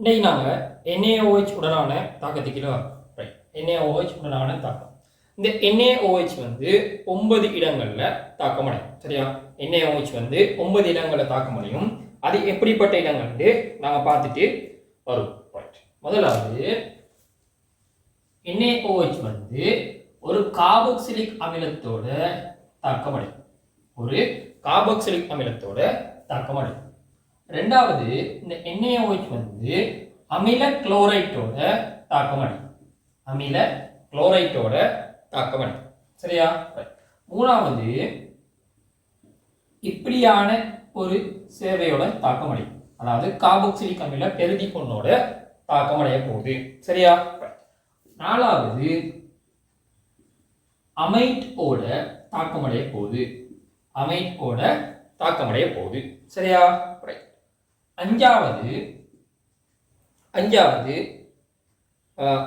இன்றைக்கு நாங்கள் என்ஏஓஹெச் உடனான தாக்கத்துக்கு ரைட் என்ஏஓஹெச் உடனான தாக்கம். இந்த என்ஏஓஹெச் வந்து ஒன்பது இடங்களில் தாக்கம் அடையும் சரியா என்ஏஓஹெச் வந்து ஒன்பது இடங்களில் தாக்கம் அடையும் அது எப்படிப்பட்ட இடங்கள் நாங்கள் பார்த்துட்டு வரும். ரைட் முதலாவது என்ஏஓஹெச் வந்து ஒரு காபோக்சிலிக் அமிலத்தோட தாக்கம் அடையும் ஒரு காபோக்சிலிக் அமிலத்தோட தாக்கம் அடையும் ரெண்டாவது இந்த என்ஏஓஹெச் வந்து அமில குளோரைட்டோட தாக்கமடையும் அமில குளோரைட்டோட தாக்கமடையும் சரியா? மூணாவது இப்படியான ஒரு சேவையோட தாக்கமடையும் அதாவது காபோக்சிலிக் அமில பெருதி பொண்ணோட தாக்கமடைய போகுது. சரியா? நாலாவது அமைட் தாக்கம் தாக்கமடைய போகுது. அமைட்டோட தாக்கம் தாக்கமடைய போகுது. சரியா? அஞ்சாவது அஞ்சாவது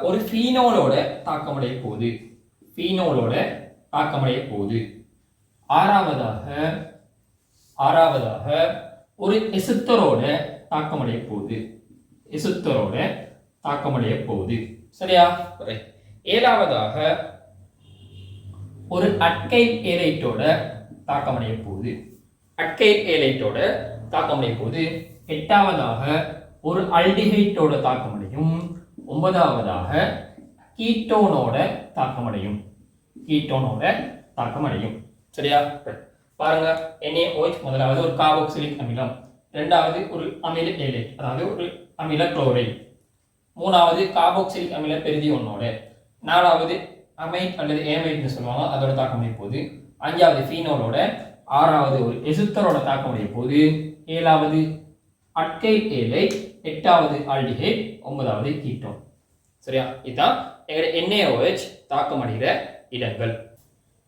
ஒரு ஃபீனோலோட தாக்கமடைய போகுது. ஃபீனோலோட தாக்கமடைய போகுது. ஆறாவதாக ஆறாவதாக ஒரு எசுத்தரோட தாக்கமடைய போகுது. எசுத்தரோட தாக்கமடைய போகுது. சரியா. ஏழாவதாக ஒரு அட்கை ஏலைட்டோட தாக்கமடைய போகுது. அட்கை ஏலைட்டோட தாக்கமடைய போகுது. எட்டாவதாக ஒரு அல்டிஹைட்டோட தாக்கமடையும். ஒன்பதாவதாக கீட்டோனோட தாக்கமடையும். கீட்டோனோட தாக்கமடையும். சரியா? பாருங்க. NaOH முதலாவது ஒரு காபோக்சிலிக் அமிலம். ரெண்டாவது ஒரு அமில ஏலைட் அதாவது ஒரு அமில குளோரைட் மூணாவது காபோக்சிலிக் அமில பெருதி ஒன்னோட. நாலாவது அமைட் அல்லது ஏமைட்னு சொல்லுவாங்க அதோட தாக்கமடைய போது. அஞ்சாவது ஃபீனோலோட ஆறாவது ஒரு எசுத்தரோட தாக்கமடைய போது. ஏழாவது அட்கை ஏலை எட்டாவது ஆல்டிஹைட் ஒன்பதாவது கீட்டோன். சரியா? இதுதான் எங்களுடைய என்ஏஓஹெச் தாக்கம் அடைகிற இடங்கள்.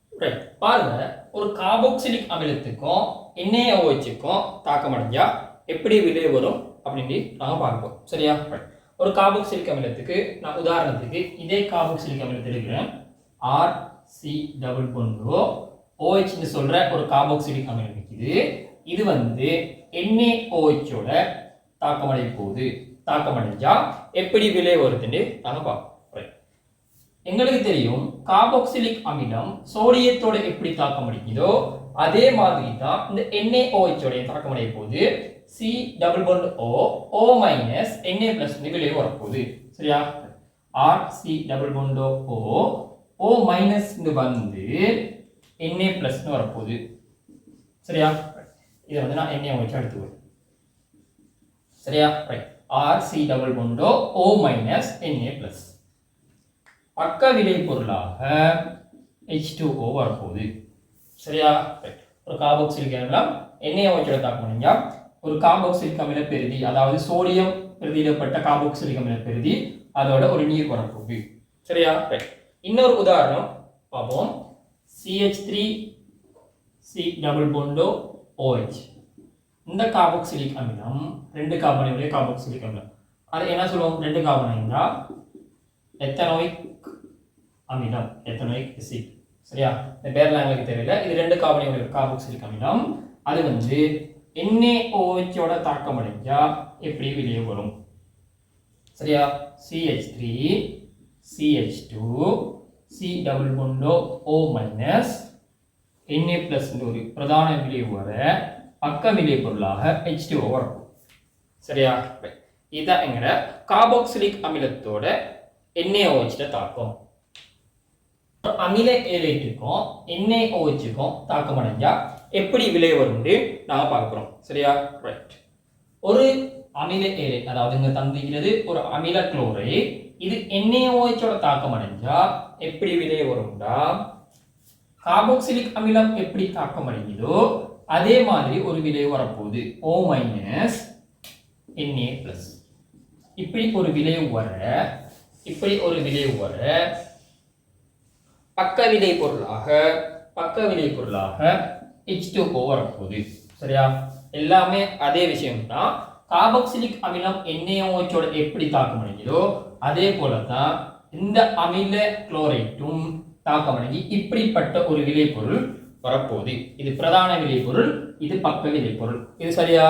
ரைட் பாருங்க ஒரு காபோக்சிலிக் அமிலத்துக்கும் என்ஏஓஹெச்சுக்கும் தாக்கம் அடைஞ்சா எப்படி விலை வரும் அப்படின்னு நாங்கள் பார்ப்போம். சரியா? ஒரு காபோக்சிலிக் அமிலத்துக்கு நான் உதாரணத்துக்கு இதே காபோக்சிலிக் அமிலத்தை எடுக்கிறேன் ஆர் சி டபுள் ஒன்று ஓஹெச்னு சொல்கிற ஒரு காபோக்சிலிக் அமிலம் இருக்குது. இது வந்து NaOH-ஓட தாக்கமடைய போகுது. தாக்கமடைஞ்சா எப்படி விலை வருதுன்னு நாங்கள் பார்ப்போம். எங்களுக்கு தெரியும் காபோக்சிலிக் அமிலம் சோடியத்தோட எப்படி தாக்கம் அடிக்குதோ அதே மாதிரி தான் இந்த NaOH தாக்கம் அடைய போகுது. C double bond O O minus NA plus வெளியே வரப்போகுது. சரியா? R C double bond O O minus வந்து என்ஏ பிளஸ்னு வரப்போகுது. சரியா? இதை வந்து நான் NaOH எடுத்துக்குவேன் சரியா? Right R C double bond O minus NA plus பக்க விளைபொருளாக H2O வரப்போகுது. சரியா? ரைட் ஒரு காபோக்சிலிக் அமிலம் NaOH எடுத்தாக்க பண்ணிங்க ஒரு காபோக்சிலிக் அமில பெருதி அதாவது சோடியம் பிரதியிடப்பட்ட காபோக்சிலிக் அமில பெருதி அதோட ஒரு நீர் வரப்போகுது. சரியா? ரைட் இன்னொரு உதாரணம் பார்ப்போம். C H three C double bond O O H. இந்த காபோக்சிலிக் அமிலம் ரெண்டு கார்பனையுடைய காபோக்சிலிக் அமிலம் அது என்ன சொல்லுவோம்? ரெண்டு கார்பனைங்களா எத்தனோயிக் அமிலம் எத்தனோயிக் எசிட் சரியா? இந்த பேர்லாம் எங்களுக்கு தெரியல. இது ரெண்டு கார்பனையுடைய காபோக்சிலிக் அமிலம் அது வந்து NaOH ஓட தாக்கம் அடைஞ்சா எப்படி வெளியே வரும்? சரியா? CH three CH two C double bond O minus NA plus ஒரு பிரதான விளைவு வர பக்க விளை பொருளாக ஹெச் டூ வரும் சரியா? இதான் இதுதான் எங்கட காபோக்சிலிக் அமிலத்தோட NaOH தாக்கம். அமில ஏலைட்டுக்கும் எண்ணெய் ஓச்சுக்கும் தாக்கம் அடைஞ்சா எப்படி விலை வரும்னு நாங்கள் பார்க்குறோம் சரியா? ரைட் ஒரு அமில ஏலை அதாவது இங்கே தந்திக்கிறது ஒரு அமில குளோரைட் இது NaOH-ஓட தாக்கம் அடைஞ்சா எப்படி விலை வரும்டா? கார்பாக்சிலிக் அமிலம் எப்படி தாக்கம் அடையுதோ அதே மாதிரி ஒரு விலை வரப்போகுது. ஓ மைனஸ் என்ஏ பிளஸ் இப்படி ஒரு விளைவு வர இப்படி ஒரு விளைவு வர பக்க விலை பொருளாக பக்க விலை பொருளாக H2O வரப்போகுது. சரியா? எல்லாமே அதே விஷயம்தான். கார்பாக்சிலிக் அமிலம் என்ஏஓச்சோட எப்படி தாக்கம் அடைஞ்சதோ அதே போல தான் இந்த அமில குளோரைட்டும் தாக்கமடைஞ்சு இப்படிப்பட்ட ஒரு விளைபொருள் வரப்போகுது. இது பிரதான விளைபொருள் இது பக்க விளைபொருள். இது சரியா?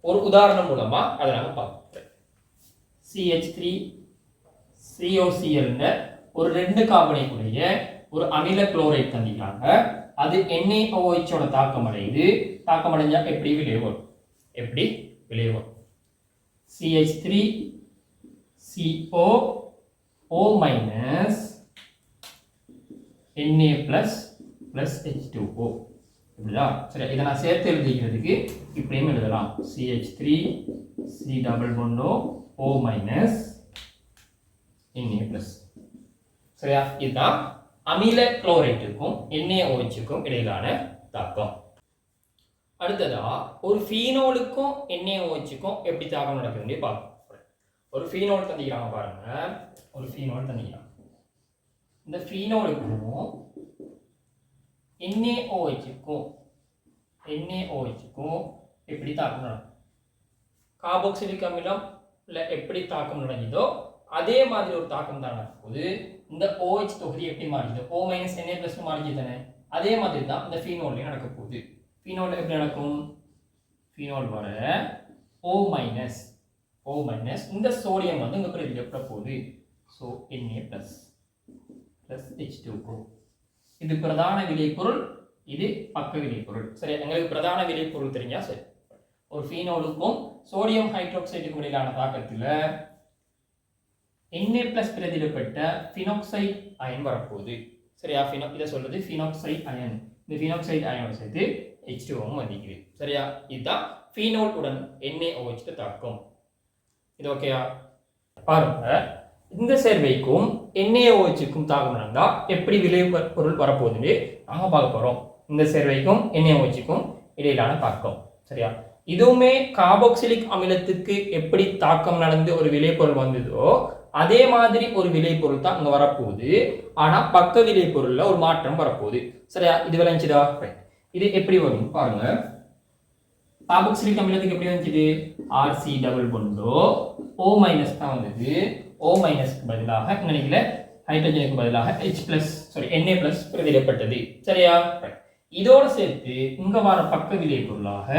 ஒரு உதாரணம் மூலமா அதை நாங்கள் பார்ப்போம். சிஹெச் த்ரீ சிஓசிஎல்ன்ற ஒரு ரெண்டு கார்பனைக்குரிய ஒரு அமில குளோரைட் தந்திக்கிறாங்க அது NaOH-ஓட தாக்கம் அடையுது தாக்கம் அடைஞ்சா எப்படி விளைவு வரும் எப்படி விளைவு வரும் CH three CO O minus NA plus plus H two O இப்படிதா சரி இதை நான் சேர்த்து எழுதிக்கிறதுக்கு இப்படியும் எழுதலாம். சிஹெச் த்ரீ சி டபுள் ஒன்னோ ஓ மைனஸ் என்ஏ ப்ளஸ் சரியா? இதுதான் அமில குளோரைட்டுக்கும் எண்ணெய் ஓச்சுக்கும் இடையிலான தாக்கம். அடுத்ததா ஒரு ஃபீனோலுக்கும் எண்ணெய் ஓச்சுக்கும் எப்படி தாக்கம் நடக்குதுன்னு பார்ப்போம் ஒரு ஃபீனோல் தந்திக்கிறாங்க பாருங்க. ஒரு ஃபீனோல் தந்திக்கிறாங்க. இந்த ஃபீனோலுக்கும் NaOH-க்கும் NaOH-க்கும் எப்படி தாக்கம் நடக்கும்? காபோக்சிலிக் அமிலம் இல்லை எப்படி தாக்கம் நடந்ததோ அதே மாதிரி ஒரு தாக்கம் தான் நடக்குது இந்த ஓஹெச் தொகுதி எப்படி மாறிடுது ஓ மைனஸ் என்ஏ ப்ளஸ் மாறிடுது தானே? அதே மாதிரி தான் இந்த ஃபீனோல்லையும் நடக்க போகுது. ஃபீனோல் எப்படி நடக்கும்? ஃபீனோல் வர ஓ மைனஸ் ஓ மைனஸ் இந்த சோடியம் வந்து இங்கே பிரதிக்கப்பட போகுது? So NA plus plus H two இது பிரதான விளைபொருள் இது பக்க விளைபொருள் சரி எங்களுக்கு பிரதான விளைபொருள் தெரிஞ்சா சரி. ஒரு ஃபீனோலுக்கும் சோடியம் ஹைட்ரோக்சைடுக்கும் இடையிலான தாக்கத்தில் Na பிளஸ் பிரதிடப்பட்ட ஃபினோக்சைட் அயன் வரப்போகுது. சரியா? ஃபினோ இதை சொல்றது ஃபினோக்சைட் அயன் இந்த ஃபினோக்சைட் அயனோட சேர்த்து ஹெச் டூவும் வந்திக்குது. சரியா? இதுதான் ஃபீனோல் உடன் NaOH தாக்கம். இது ஓகேயா பாருங்க. இந்த சேர்வைக்கும் NaOH-க்கும் தாக்கம் நடந்தால் எப்படி விளை பொருள் வரப்போகுதுன்னு நாங்கள் பார்க்க போகிறோம் இந்த சேர்வைக்கும் NaOH-க்கும் இடையிலான தாக்கம். சரியா? இதுவுமே காபோக்சிலிக் அமிலத்துக்கு எப்படி தாக்கம் நடந்து ஒரு விளைபொருள் வந்ததோ அதே மாதிரி ஒரு விளைபொருள் தான் இங்கே வரப்போகுது. ஆனால் பக்க விளைபொருளில் ஒரு மாற்றம் வரப்போகுது. சரியா? இது விளைஞ்சுதா? இது எப்படி வரும் பாருங்க. காபோக்சிலிக் அமிலத்துக்கு எப்படி வந்துச்சு? RC double bond O minus தான் வந்தது. ஓ மைனஸ்க்கு பதிலாக நினைக்கல ஹைட்ரஜனுக்கு பதிலாக H plus sorry NA plus பிரதியிடப்பட்டது சரியா? இதோடு சேர்த்து இங்கே வர பக்க விலை பொருளாக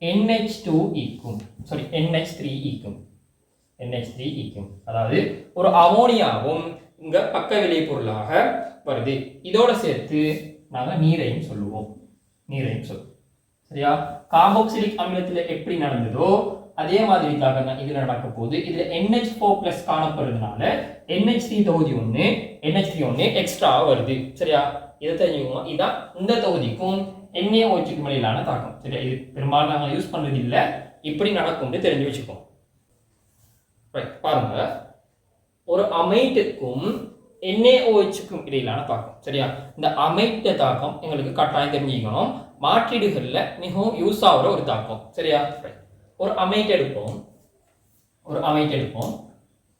என்ஹெச் டூ ஈக்கும். சாரி என்ஹெச் த்ரீ ஈக்கும். என்ஹெச் த்ரீ ஈக்கும். அதாவது ஒரு அமோனியாவும் இங்கே பக்க விலை பொருளாக வருது. இதோடு சேர்த்து நாங்கள் நீரையும் சொல்லுவோம். நீரையும் சொல்லுவோம். சரியா? கார்பாக்சிலிக் அமிலத்தில் எப்படி நடந்ததோ அதே மாதிரி தான் இதுல நடக்க போகுது. இதுல NH4 ஃபோர் பிளஸ் காணப்படுறதுனால NH3 தொகுதி ஒன்று என்ஹெச் த்ரீ ஒன்று எக்ஸ்ட்ரா வருது. சரியா? இதை தெரிஞ்சுக்கணும் இதான் இந்த தொகுதிக்கும் NaOH-க்கும் மேலான தாக்கம். சரியா? இது பெரும்பாலும் நாங்கள் யூஸ் பண்ணுறது இல்லை இப்படி நடக்கும்னு தெரிஞ்சு வச்சுக்கோம் Right, பாருங்க. ஒரு அமைட்டுக்கும் என்ஏஓஹெச்சுக்கும் இடையிலான தாக்கம். சரியா? இந்த அமைத்த தாக்கம் எங்களுக்கு கட்டாயம் தெரிஞ்சுக்கணும். மாற்றீடுகளில் மிகவும் யூஸ் ஆகிற ஒரு தாக்கம். சரியா? ரைட் ஒரு அமைட் எடுப்போம். ஒரு அமைட் எடுப்போம்.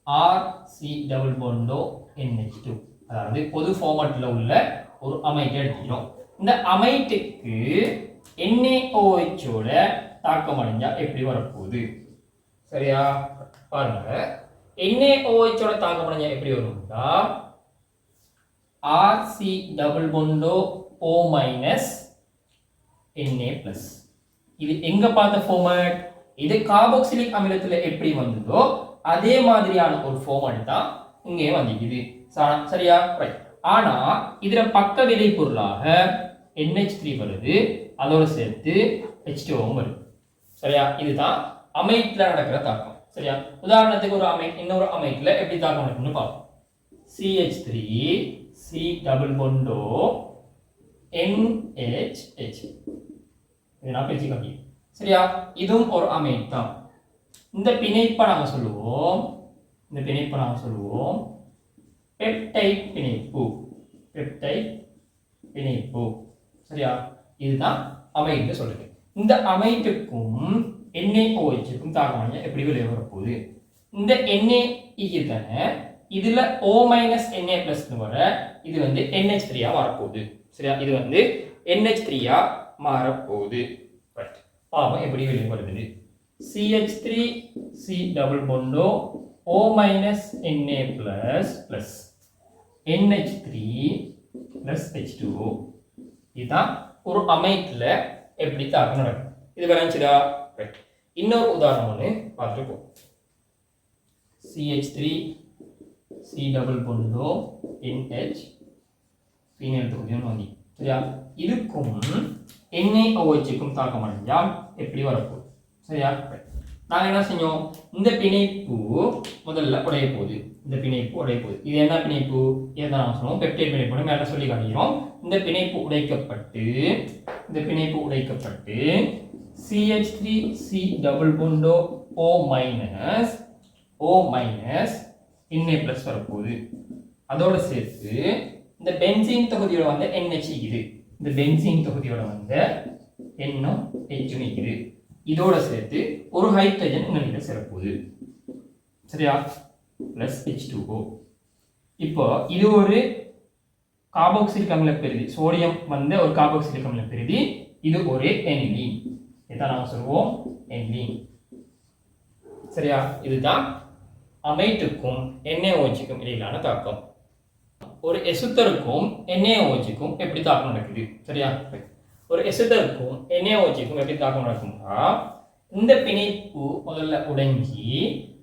R C double bond O N H two அதாவது பொது ஃபார்மட்டில் உள்ள ஒரு அமைட்டை எடுத்துக்கிறோம் இந்த அமைட்டுக்கு என்ஏஓஹெச்சோட தாக்கம் அடைஞ்சா எப்படி வரப்போகுது? சரியா? பாருங்க. என்ஏஓஹெச்சோட தாக்கம் அடைஞ்சா எப்படி வரும்னா RC double bond O minus NA plus இது எங்க பார்த்த ஃபார்மட் இது காபோக்சிலிக் அமிலத்துல எப்படி வந்ததோ அதே மாதிரியான ஒரு ஃபார்மட் தான் இங்கே வந்திருக்குது சா- சரியா? ரைட் ஆனா இதுல பக்க விலை பொருளாக என்ஹெச் த்ரீ வருது. அதோட சேர்த்து ஹெச் வருது. சரியா? இதுதான் அமைட்ல நடக்கிற தாக்கம். சரியா? உதாரணத்துக்கு ஒரு அமைட் இன்னொரு அமைட்ல எப்படி தாக்கம் நடக்கும்னு பார்ப்போம். C H three C double bond O N H H இது நான் பிரிச்சு காட்டி சரியா? இதுவும் ஒரு அமைட் தான். இந்த பிணைப்பை நாம சொல்லுவோம். இந்த பிணைப்பை நாம சொல்லுவோம். பெப்டைட் பிணைப்பு. பெப்டைட் பிணைப்பு. சரியா? இதுதான் அமைட்டு சொல்லுது. இந்த அமைட்டுக்கும் NaOH-க்கும் தாக்கமாக எப்படி வெளியே வரப்போகுது? இந்த Na தானே இதுல ஓ மைனஸ் என்ஏ பிளஸ் வர இது வந்து என்ஹெச் த்ரீயா வரப்போகுது. சரியா? இது வந்து என்ஹெச் த்ரீயா மாறப்போகுது. பாவம் எப்படி வெளியே வருது. CH three C double bond O minus NA plus plus NH three plus H two இதுதான் ஒரு அமைப்பில் எப்படி தாக்கம் நடக்கும். இது விளைஞ்சிடா ரைட் இன்னொரு உதாரணம் ஒன்று பார்த்துட்டு போ. C H three C double bond O N H phenyl தொகுதியும் நோங்கி சரியா? இதுக்கும் NaOH-க்கும் தாக்கம் அடைஞ்சால் எப்படி வரப்போகுது? சரியா? நாங்கள் என்ன செஞ்சோம்? இந்த பிணைப்பு முதல்ல உடைய போகுது இந்த பிணைப்பு உடைய போகுது இது என்ன பிணைப்பு? இதை நாம் சொல்லுவோம். பெப்டைட் பிணைப்பு. மேலே சொல்லி காட்டுகிறோம் இந்த பிணைப்பு உடைக்கப்பட்டு இந்த பிணைப்பு உடைக்கப்பட்டு C H three C double bond O O minus O minus இன்னே plus வரப்போகுது. அதோட சேர்த்து இந்த பென்சீன் தொகுதியோட வந்து NH இது. இந்த பென்சீன் தொகுதியோட வந்து என்னும் ஹெச்சும் இருக்குது இதோட சேர்த்து ஒரு ஹைட்ரஜன் உங்கள்கிட்ட சிறப்புது. சரியா? ப்ளஸ் ஹெச் டூ இப்போ இது ஒரு காபோக்சிலிக் அமில பெருதி சோடியம் வந்து ஒரு காபோக்சிலிக் அமில பெருதி இது ஒரு எனிலீன் இதான் நாம் சொல்லுவோம் எனிலீன் சரியா? இதுதான் அமைட்டுக்கும் எண்ணெய் ஓச்சிக்கும் இடையிலான தாக்கம். ஒரு எசுத்தருக்கும் எண்ணெய் ஓச்சிக்கும் எப்படி தாக்கம் நடக்குது? சரியா? ஒரு எசுத்தருக்கும் என்ஏஓஜிக்கும் எப்படி தாக்கம் நடக்கும்னா இந்த பிணைப்பு முதல்ல உடைஞ்சி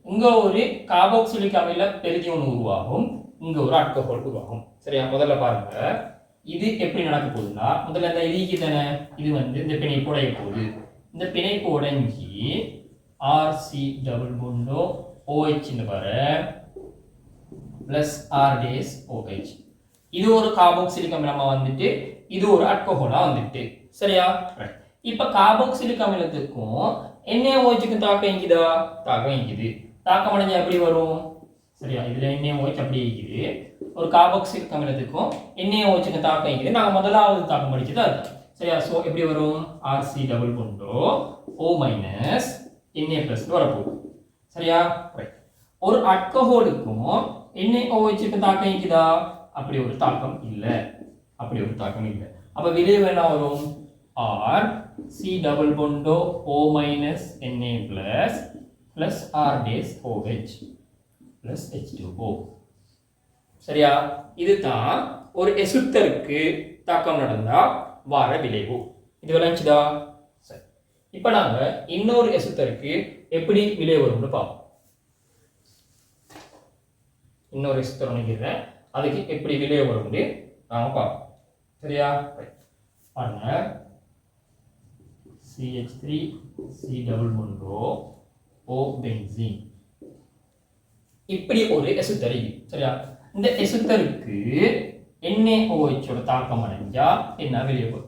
இங்க ஒரு காபோக்சிலிக் அமில பெருதி ஒன்று உருவாகும். இங்க ஒரு ஆட்கோல் உருவாகும். சரியா? முதல்ல பாருங்க. இது எப்படி நடக்க போகுதுன்னா முதல்ல இந்த இதுக்கு தானே? இது வந்து இந்த பிணைப்பு உடைய போகுது இந்த பிணைப்பு உடைஞ்சி ஆர்சி டபுள் பொண்டோ ஓஹெச்னு பாரு. பிளஸ் ஆர் டேஸ் ஓஹெச் இது ஒரு காபோக்சிலிக் அமிலமாக வந்துட்டு இது ஒரு அல்கோஹோலா வந்துட்டு. சரியா? இப்ப கார்பாக்சிலிக் அமிலத்துக்கும் NaOH-க்கும் தாக்கம் இங்குதா தாக்கம் இங்குது தாக்கம் அடைஞ்சா எப்படி வரும்? சரியா? இதுல NaOH அப்படி இருக்குது ஒரு கார்பாக்சிலிக் அமிலத்துக்கும் NaOH-க்கும் தாக்கம் இங்குது நாங்க முதலாவது தாக்கம் படிச்சது அது சரியா? சோ எப்படி வரும்? R C double bond O O minus Na plus வரப்போகுது. சரியா? ரைட் ஒரு அல்கஹோலுக்கும் NaOH-க்கும் தாக்கம் இருக்குதா அப்படி ஒரு தாக்கம் இல்லை. அப்படி ஒரு தாக்கம் இல்லை. அப்போ விளைவு என்ன வரும்? R C double bond O minus NA plus plus R dash OH plus H two O சரியா? இதுதான் ஒரு எசுத்தருக்கு தாக்கம் நடந்தால் வார விளைவு. இது விளைஞ்சுதா சரி. இப்போ நாங்க இன்னொரு எசுத்தருக்கு எப்படி விளைவு வரும்னு பார்ப்போம். இன்னொரு எசுத்தர் நினைக்கிறேன் அதுக்கு எப்படி விளைவு வரும்னு நாங்கள் பார்ப்போம். சரியா? Right. பாருங்க சிஹெச் த்ரீ சி டபுள் ஒன்றோ ஓ பென்சீன் இப்படி ஒரு எசுத்தர் இது சரியா? இந்த எசுத்தருக்கு NaOH ஓட தாக்கம் அடைஞ்சா என்ன வெளியே போகும்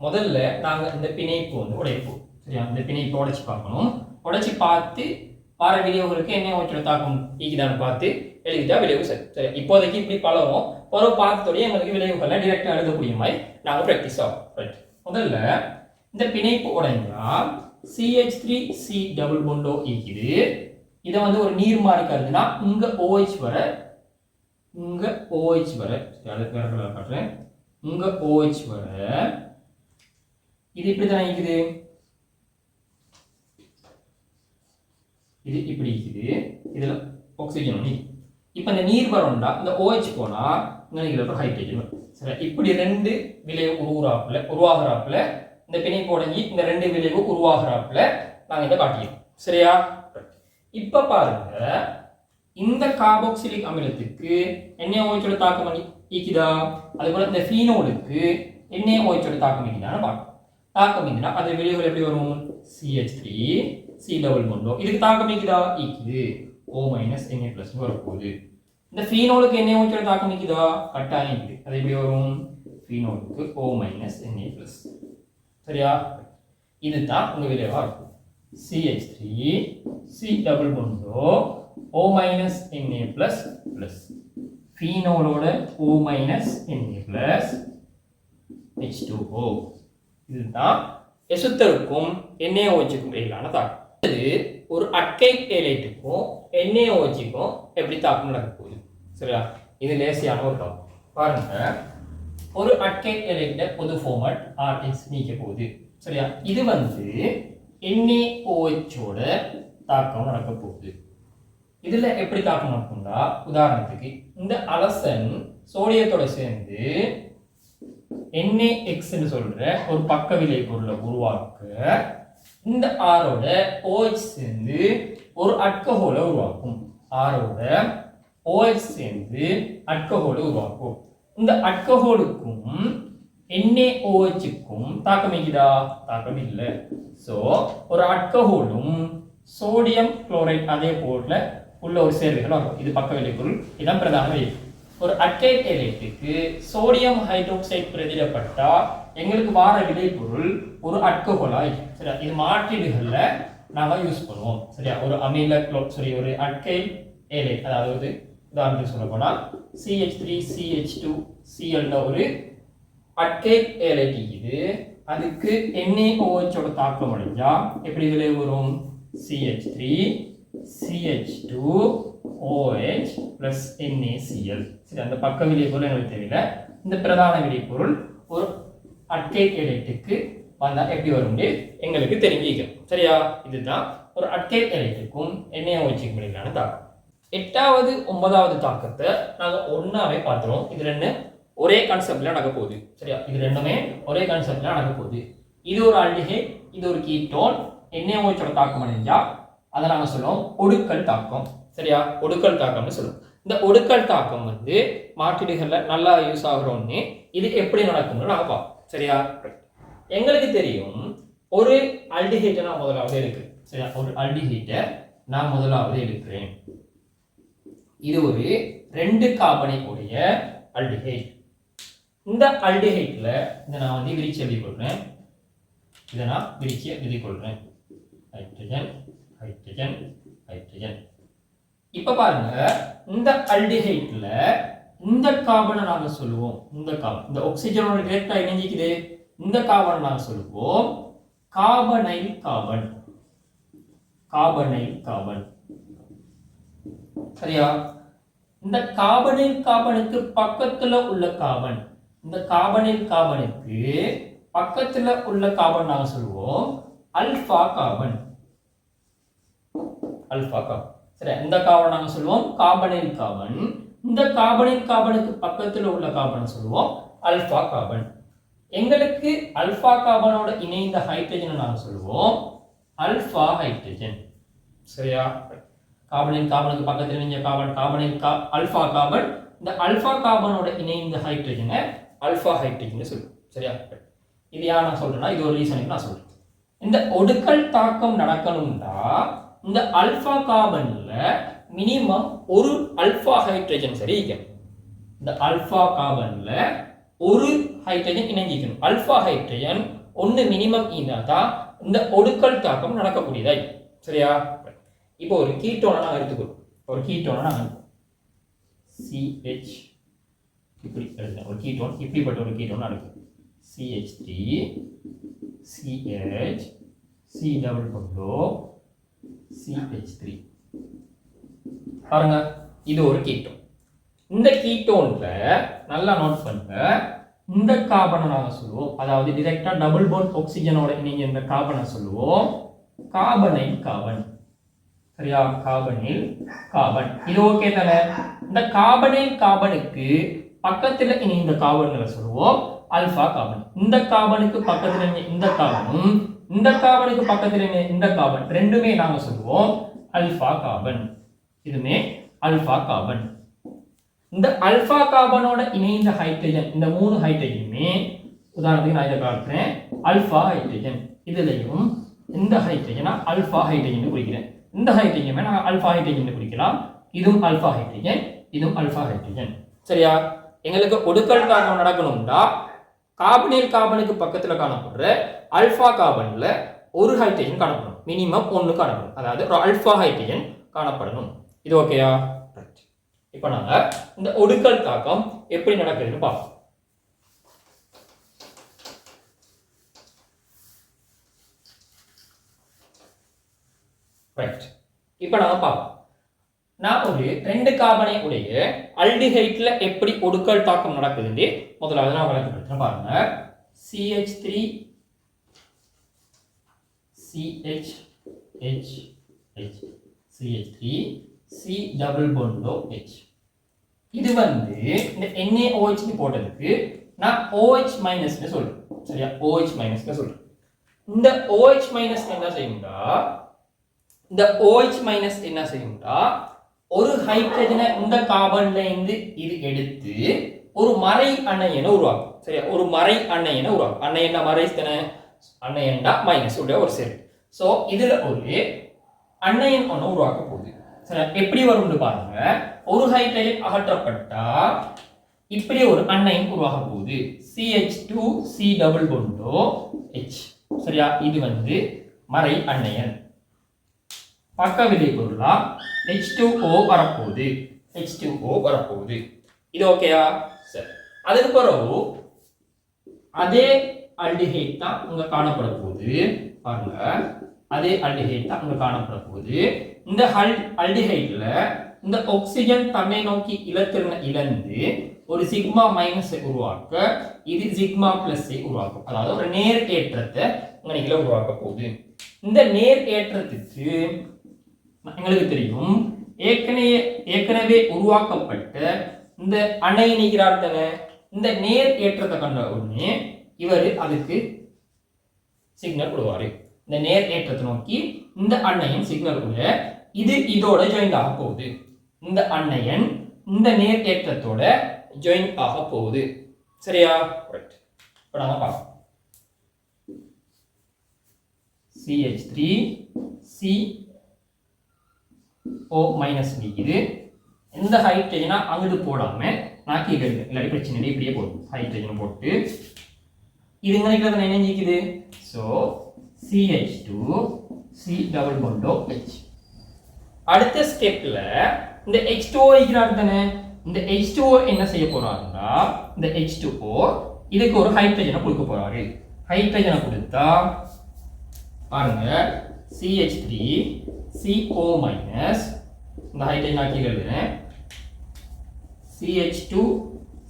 முதல்ல நாங்கள் இந்த பிணைப்பு வந்து உடைப்போம். சரியா? இந்த பிணைப்பு உடைச்சு பார்க்கணும். உடைச்சு பார்த்து வர விளைவுகளுக்கு NaOH ஓட தாக்கம் ஈக்குதான்னு பார்த்து எழுதிட்டா விளைவு சரி சரி இப்போதைக்கு இப்படி பழகும் ஒரு பார்த்தோடய எங்களுக்கு விளைவுகள்லாம் டிரெக்டாக எழுதக்கூடிய மாதிரி நாங்கள் ப்ராக்டிஸ் ஆகும் ரைட் முதல்ல இந்த பிணைப்பு உடைஞ்சா C H three C double bond O இருக்குது. இதை வந்து ஒரு நீர் மாதிரி கருதுனா இங்க ஓஹெச் வர இங்க ஓஹெச் வர சரி, காட்டுறேன். இங்க ஓஹெச் வர இது இப்படி தான் இருக்குது? இது இப்படி இருக்குது. இதில் ஆக்சிஜன் ஒன்று இப்போ இந்த நீர் வரணும்டா இந்த ஓஹெச் போனா இங்க ஹைட்ரஜன் வரும். சரி இப்படி ரெண்டு விளைவு உருவாப்புல உருவாகிறாப்புல இந்த பிணைப்பு உடஞ்சி இந்த ரெண்டு விளைவு உருவாகிறாப்புல நாங்கள் இதை காட்டியிருக்கோம் சரியா? இப்போ பாருங்க இந்த கார்பாக்சிலிக் அமிலத்துக்கு NaOH ஓய்ச்சோட தாக்கம் அடி- ஈக்குதா அதே போல் இந்த ஃபீனோலுக்கு NaOH ஓய்ச்சோட தாக்கம் ஈக்குதான்னு பார்க்கணும். தாக்கம் ஈக்குதுன்னா அது விளைவுகள் எப்படி வரும்? சிஹெச் த்ரீ சி டபுள் கொண்டோ இதுக்கு தாக்கம் ஈக்குதா ஈக்குது ஓ மைனஸ் என்ஏ ப்ளஸ் வரப்போகுது. இந்த ஃபீனோலுக்கு என்ன ஓட தாக்கம் நிற்குதா கட்டாயம் ஈக்குது அது எப்படி வரும்? ஃபீனோலுக்கு ஓ மைனஸ் என்ஏ ப்ளஸ் சரியா? இதுதான் உங்க விளைவா இருக்கும். CHD C double bond O minus NA plus plus ஃபீனோலோட O minus NA plus H two O இதுதான் எசுத்தருக்கும் NaOH-க்கும் இடையிலான தாக்கம். இது ஒரு அக்கை டேலைட்டுக்கும் NaOH-க்கும் எப்படி தாக்கம் நடக்க போகுது? சரியா? இது லேசியான ஒரு டாப் பாருங்க ஒரு அட்கை ஏலைட்ட பொது ஃபார்மட் ஆர்எஸ் நீக்க போகுது. சரியா? இது வந்து NaOH-ஓட தாக்கம் நடக்க போகுது. இதுல எப்படி தாக்கம் நடக்கும்னா உதாரணத்துக்கு இந்த அலசன் சோடியத்தோட சேர்ந்து NaX ன்னு சொல்ற ஒரு பக்க விலை பொருளை உருவாக்க இந்த ஆரோட OH சேர்ந்து ஒரு அல்கஹோலை உருவாக்கும். ஆரோட ஓஎஸ் சேர்ந்து அல்கஹோலை உருவாக்கும். இந்த அல்கஹோலுக்கும் ஓஎச்சுக்கும் தாக்கம் இருக்குதா தாக்கம் இல்லை. ஸோ ஒரு அட்கஹோலும் சோடியம் குளோரைட் அதே போல உள்ள ஒரு சேர்வைகள் வரும். இது பக்க விளைபொருள் இதான் பிரதான விளைவு ஒரு அட்டைட் எலைட்டுக்கு சோடியம் ஹைட்ரோக்சைட் பிரதிடப்பட்டா எங்களுக்கு வார விளைபொருள் ஒரு அல்கஹோலாய் சரியா? இது மாற்றீடுகளில் நாங்கள் யூஸ் பண்ணுவோம். சரியா? ஒரு அமில குளோ சரி ஒரு அட்கை ஏலை அதாவது உதாரணத்துக்கு சொல்ல போனால் C H three C H two சிஎல்ல ஒரு அட்கை ஏலைட்டி இது. அதுக்கு என்ஏஓஹெச்சோட தாக்கம் அடைஞ்சா எப்படி விலை வரும்? C H three C H two O H plus N A C L சரி அந்த பக்க விளைபொருள் எங்களுக்கு தெரியல. இந்த பிரதான விளைபொருள் ஒரு அட்கை ஏலைட்டுக்கு வந்தால் எப்படி வரும் எங்களுக்கு தெரிஞ்சிக்கும் சரியா? இதுதான் ஒரு அட்கை ஏலைட்டுக்கும் என்ஏஓஹெச்சுக்கும் இடையிலான தாக்கம். எட்டாவது ஒன்பதாவது தாக்கத்தை நாங்கள் ஒன்றாவே பார்த்துருவோம். இது ரெண்டு ஒரே கான்செப்டில் நடக்க போகுது. சரியா? இது ரெண்டுமே ஒரே கான்செப்ட்ல நடக்க போகுது. இது ஒரு ஆல்டிஹைட் இது ஒரு கீட்டோன் என்ன மூச்சோட தாக்கம் அடைஞ்சா அதை நாங்கள் சொல்லுவோம் ஒடுக்கல் தாக்கம். சரியா? ஒடுக்கல் தாக்கம்னு சொல்லுவோம். இந்த ஒடுக்கல் தாக்கம் வந்து மார்க்கெட்டுகளில் நல்லா யூஸ் ஆகுறோன்னு இது எப்படி நடக்கும்னு நாங்கள் பார்ப்போம். சரியா? எங்களுக்கு தெரியும் ஒரு அல்டிஹைட்டை நான் முதலாவது எடுக்கிறேன். சரியா? ஒரு அல்டிஹைட்டை நான் முதலாவது எடுக்கிறேன். இது ஒரு ரெண்டு கார்பனை உடைய அல்டிஹைட் இந்த அல்டிஹைட்ல இதை நான் வந்து விரிச்சு எழுதி கொள்றேன் இதை நான் விரிச்சு எழுதி கொள்றேன் ஹைட்ரஜன் ஹைட்ரஜன் ஹைட்ரஜன். இப்ப பாருங்க இந்த அல்டிஹைட்ல இந்த கார்பனை நாங்க சொல்லுவோம். இந்த கார்பன் இந்த ஆக்சிஜனோட டேரக்டா இணைஞ்சிக்குது. இந்த கார்பனை நாங்க சொல்லுவோம் கார்பனைல் கார்பன் கார்பனைல் கார்பன் சரியா? இந்த காபனில் காபனுக்கு பக்கத்துல உள்ள காபன். இந்த காபனில் காபனுக்கு பக்கத்துல உள்ள காபன் நாங்க சொல்லுவோம். Alpha carbon. Alpha carbon. சரி இந்த காபன் நாங்க சொல்லுவோம். காபனில் காபன். இந்த காபனில் காபனுக்கு பக்கத்துல உள்ள காபன் சொல்லுவோம். Alpha carbon. எங்களுக்கு அல்பா காபனோட இணைந்த ஹைட்ரஜனை நாங்க சொல்லுவோம். அல்பா ஹைட்ரஜன் சரியா? கார்பனின் கார்பனுக்கு பக்கத்தில் இணைஞ்ச கார்பன் கார்பனின் கா அல்ஃபா கார்பன் இந்த அல்ஃபா கார்பனோட இணைந்த ஹைட்ரஜனை அல்ஃபா ஹைட்ரஜன் சொல்லுவோம். சரியா? இது யார் நான் சொல்கிறேன்னா இது ஒரு ரீசனுக்கு நான் சொல்கிறேன் இந்த ஒடுக்கல் தாக்கம் நடக்கணும்னா இந்த அல்ஃபா கார்பனில் மினிமம் ஒரு அல்ஃபா ஹைட்ரஜன் சரி இந்த அல்ஃபா கார்பனில் ஒரு ஹைட்ரஜன் இணைஞ்சிக்கணும். அல்ஃபா ஹைட்ரஜன் ஒன்று மினிமம் இருந்தா தான் இந்த ஒடுக்கல் தாக்கம் நடக்கக்கூடியதாய். சரியா? இப்போ ஒரு கீட்டோனை நாங்கள் எடுத்துக்கிறோம் ஒரு கீட்டோனை நாங்கள் சிஹெச் இப்படி எழுதுறேன் ஒரு கீட்டோன் இப்படிப்பட்ட ஒரு கீட்டோன் இருக்குது C H three C H C double bond O C H three பாருங்க இது ஒரு கீட்டோன் இந்த கீட்டோன்ல நல்லா நோட் பண்ணுங்க. இந்த கார்பனை நாங்கள் சொல்லுவோம். அதாவது டிரெக்டா டபுள் போன் ஆக்சிஜனோட இணைஞ்ச இந்த கார்பனை சொல்லுவோம். கார்பனைல் கார்பன் சரியா காபனில் காபன். இது ஓகே தானே? இந்த காபனில் காபனுக்கு பக்கத்தில் இனி இந்த காபன்களை சொல்லுவோம். Alpha carbon. இந்த காபனுக்கு பக்கத்தில் இந்த காபனும் இந்த காபனுக்கு பக்கத்தில் இந்த காபன். ரெண்டுமே நாங்கள் சொல்லுவோம். Alpha carbon. இதுமே அல்ஃபா காபன். இந்த அல்ஃபா காபனோட இணைந்த ஹைட்ரஜன் இந்த மூணு ஹைட்ரஜனுமே உதாரணத்துக்கு நான் இதை காட்டுறேன். அல்ஃபா ஹைட்ரஜன் இதுலையும் இந்த ஹைட்ரஜனா அல்ஃபா ஹைட்ரஜன் குறிக்கிறேன். இந்த ஹைட்ரஜன் நாங்கள் அல்ஃபா ஹைட்ரஜன் குறிக்கலாம் இதுவும் அல்ஃபா ஹைட்ரஜன் இதுவும் அல்ஃபா ஹைட்ரஜன் சரியா? எங்களுக்கு ஒடுக்கல் காரணம் நடக்கணும்னா கார்பனில் கார்பனுக்கு பக்கத்தில் காணப்படுற அல்ஃபா கார்பனில் ஒரு ஹைட்ரஜன் காணப்படும். மினிமம் ஒன்று காணப்படும். அதாவது ஒரு அல்ஃபா ஹைட்ரஜன் காணப்படணும். இது ஓகேயா இப்போ நாங்கள் இந்த ஒடுக்கல் தாக்கம் எப்படி நடக்குதுன்னு பார்ப்போம். ரைட் இப்போ நம்ம பார்ப்போம். நான் ஒரு ரெண்டு கார்பனை உடைய அல்டிஹைட்ல எப்படி ஒடுக்கல் தாக்கம் நடக்குதுன்னு முதலாவது நான் விளக்கப்படுத்துறேன் பாருங்க. C H three C H H H C H three C double bond O H இது வந்து இந்த NaOH போட்டதுக்கு நான் ஓஹெச் மைனஸ்னு சொல்றேன். சரியா? ஓஹெச் மைனஸ்னு சொல்றேன். இந்த ஓஹெச் மைனஸ் என்ன செய்யும்டா? இந்த OH மைனஸ் என்ன செய்யும்டா? ஒரு ஹைட்ரஜனை இந்த கார்பன்ல இருந்து இது எடுத்து ஒரு மறை அணையனை உருவாக்கும். சரியா? ஒரு மறை அணையனை உருவாக்கும். அணையண்டா மறை தானே? மைனஸ் உடைய ஒரு செல் ஸோ இதுல ஒரு அன்னையன் ஒன்று உருவாக்க போகுது. சரி எப்படி வரும்னு பாருங்க. ஒரு ஹைட்ரஜன் அகற்றப்பட்டா இப்படி ஒரு அன்னையன் உருவாக போகுது. C H two C double bond O H சரியா? இது வந்து மறை அன்னையன் பக்க விலை பொருளா ஹெச் டூ ஓ வரப்போகுது. ஹெச் டூ ஓ வரப்போகுது. இது ஓகேயா சரி. அதுக்கு பிறகு அதே அல்டிஹைட் தான் இங்கே காணப்பட போகுது. பாருங்க. அதே அல்டிஹைட் தான் இங்க காணப்பட போகுது. இந்த ஹல் அல்டிஹைட்ல இந்த ஆக்சிஜன் தன்னை நோக்கி இலத்திறனை இழந்து ஒரு சிக்மா மைனஸை உருவாக்க இது சிக்மா பிளஸை உருவாக்கும். அதாவது ஒரு நேர் ஏற்றத்தை உங்களுக்கு உருவாக்க போகுது. இந்த நேர் ஏற்றத்துக்கு எங்களுக்கு தெரியும். ஏற்கனவே ஏற்கனவே உருவாக்கப்பட்ட இந்த அணை நீக்கிறார் தானே? இந்த நேர் ஏற்றத்தை கண்ட உடனே இவர் அதுக்கு சிக்னல் கொடுவார் இந்த நேர் ஏற்றத்தை நோக்கி இந்த அன்னையன் சிக்னல் கொடு இது இதோட ஜாயின் ஆக போகுது. இந்த அன்னையன் இந்த நேர் ஏற்றத்தோட ஜாயின் ஆக போகுது. சரியா? ரைட் இப்போ நாங்கள் பார்ப்போம். C H three C O minus இது. எந்த ஹைட்ரஜனை அங்கிட்டு போடாம நான் கீழே இல்லாட்டி பிரச்சனை இல்லை இப்படியே போடும் ஹைட்ரஜன் போட்டு. இது இங்கே என்ன நிற்குது so C H two C double bond O H அடுத்த ஸ்டெப்பில் இந்த ஹெச் டூ இருக்கிறார் தானே? இந்த ஹெச் டூ என்ன செய்ய போறாருன்னா இந்த ஹெச் டூ ஓ இதுக்கு ஒரு ஹைட்ரஜனை கொடுக்க போறாரு. ஹைட்ரஜனை கொடுத்தா பாருங்க C H three C O minus இந்த ஹைட்ரஜன் ஆக்கி எழுதுறேன் C H two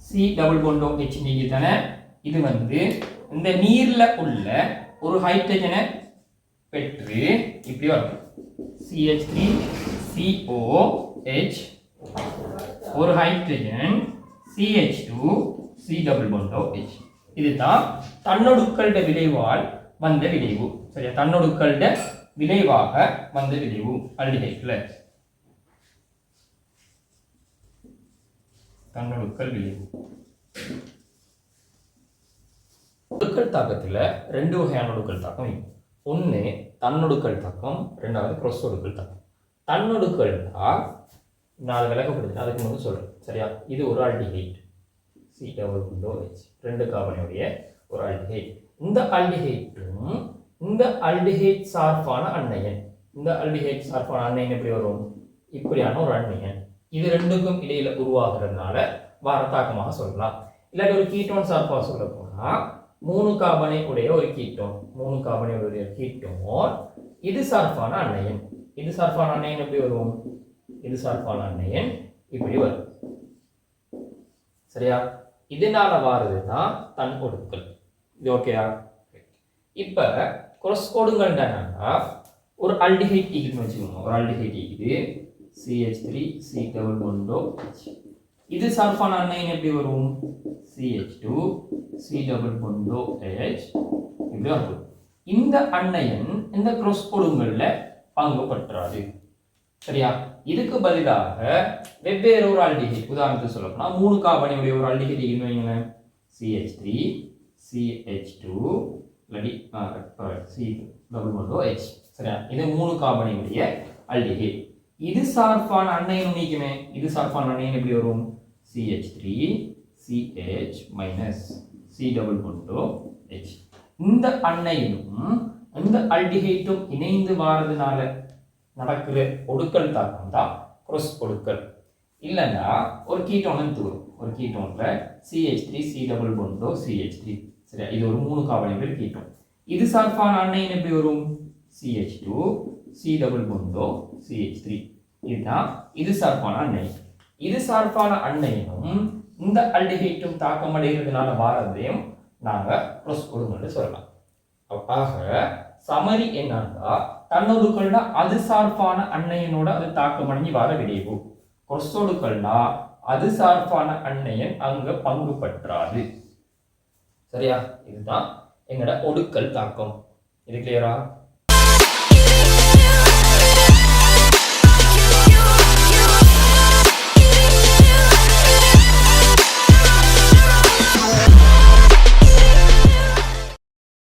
C double bond O H நீங்க தானே? இது வந்து இந்த நீரில் உள்ள ஒரு ஹைட்ரஜனை பெற்று இப்படி வரும். C H three C O H ஒரு hydrogen C H two C double bond O H இதுதான் தன்னொடுக்கல்ட விளைவால் வந்த விளைவு. சரியா? தன்னொடுக்கல்ட விளைவாக வந்த விளைவு. அல்டிஹைட்ல தன்னொடுக்கல் விளைவு. ஒடுக்கல் தாக்கத்தில் ரெண்டு வகையான ஒடுக்கல் தாக்கம் ஒன்று தன்னொடுக்கல் தாக்கம் ரெண்டாவது cross ஒடுக்கல் தாக்கம். தன்னொடுக்கல்னா நான் விளக்கப்படுத்தினேன் அதுக்கு முன்பு சொல்கிறேன் சரியா? இது ஒரு ஆல்டிஹைட் சி டபுள் குண்டோ ரெண்டு கார்பனுடைய ஒரு ஆல்டிஹைட் இந்த அல்டிஹைட்டும் இந்த அல்டிஹைட் சார்பான அன்னையன். இந்த அல்டிஹைட் சார்பான அன்னையன் எப்படி வரும்? இப்படியான ஒரு அண்ணையன் இது ரெண்டுக்கும் இடையில உருவாகிறதுனால வாரத்தாக்கமாக சொல்லலாம். இல்லாட்டி ஒரு கீட்டோன் சார்பாக சொல்ல போனா மூணு கார்பனை உடைய ஒரு கீட்டோன் மூணு கார்பனை உடைய கீட்டோன் இது சார்பான அண்ணையன் இது சார்பான அன்னையன் எப்படி வரும்? இது சார்பான அன்னையன் இப்படி வரும். சரியா? இதனால வாரது தான் தன் கொடுக்கல் இது ஓகேயா இப்ப க்ரோஸ் கோடுங்கள் என்னன்னா ஒரு அல்டிஹைட் ஈக்குன்னு வச்சுக்கோங்க ஒரு aldehyde ஈக்குது C H three C double bond O இது சல்ஃபான் அன்னைன் எப்படி வரும் C H two C double bond O H இப்படி வரும் இந்த அன்னையன் இந்த க்ரோஸ் கோடுங்களில் பங்குபற்றாது சரியா இதுக்கு பதிலாக வெவ்வேறு ஒரு ஆல்டிஹைட் உதாரணத்துக்கு சொல்லப்போனால் மூணு கார்பனுடைய ஒரு ஆல்டிஹைட் ஈக்குன்னு வைங்களேன் C H three C H two இல்லாட்டி C double bond O H சரியா? இது மூணு கார்பனுடைய அல்டிஹைட் இது சார்பான அன்னையும் நீக்குமே இது சார்பான அண்ணையன் எப்படி வரும் C H three C H minus C double bond O H இந்த அண்ணையிலும் இந்த அல்டிஹைட்டும் இணைந்து வாரதுனால நடக்கிற ஒடுக்கல் தாக்கம் தான் குரஸ் ஒடுக்கல் இல்லைன்னா ஒரு கீட்டோன் தூரும் ஒரு கீட்டோனில் C H three C double bond O C H three சரியா? இது ஒரு மூணு காவலிகள் கீட்டோன் இது சல்ஃபான் அன்னையின் எப்படி வரும்? C H two C double bond O C H three இதுதான். இது சார்பான அன்னை. இது சார்பான அன்னையினும் இந்த அல்டிஹைட்டும் தாக்கம் அடைகிறதுனால வாரதையும் நாங்கள் ப்ளஸ் கொடுங்கன்னு சொல்லலாம். ஆக சமரி என்னன்னா தன்னொடுக்கள்னா அது சார்பான அன்னையனோட அது தாக்கம் அடைஞ்சு வர விளைவு கொசொடுக்கள்னா அது சார்பான அன்னையன் அங்க பங்கு பற்றாது. சரியா? இதுதான் எங்களோட ஒடுக்கல் தாக்கம். இது கிளியரா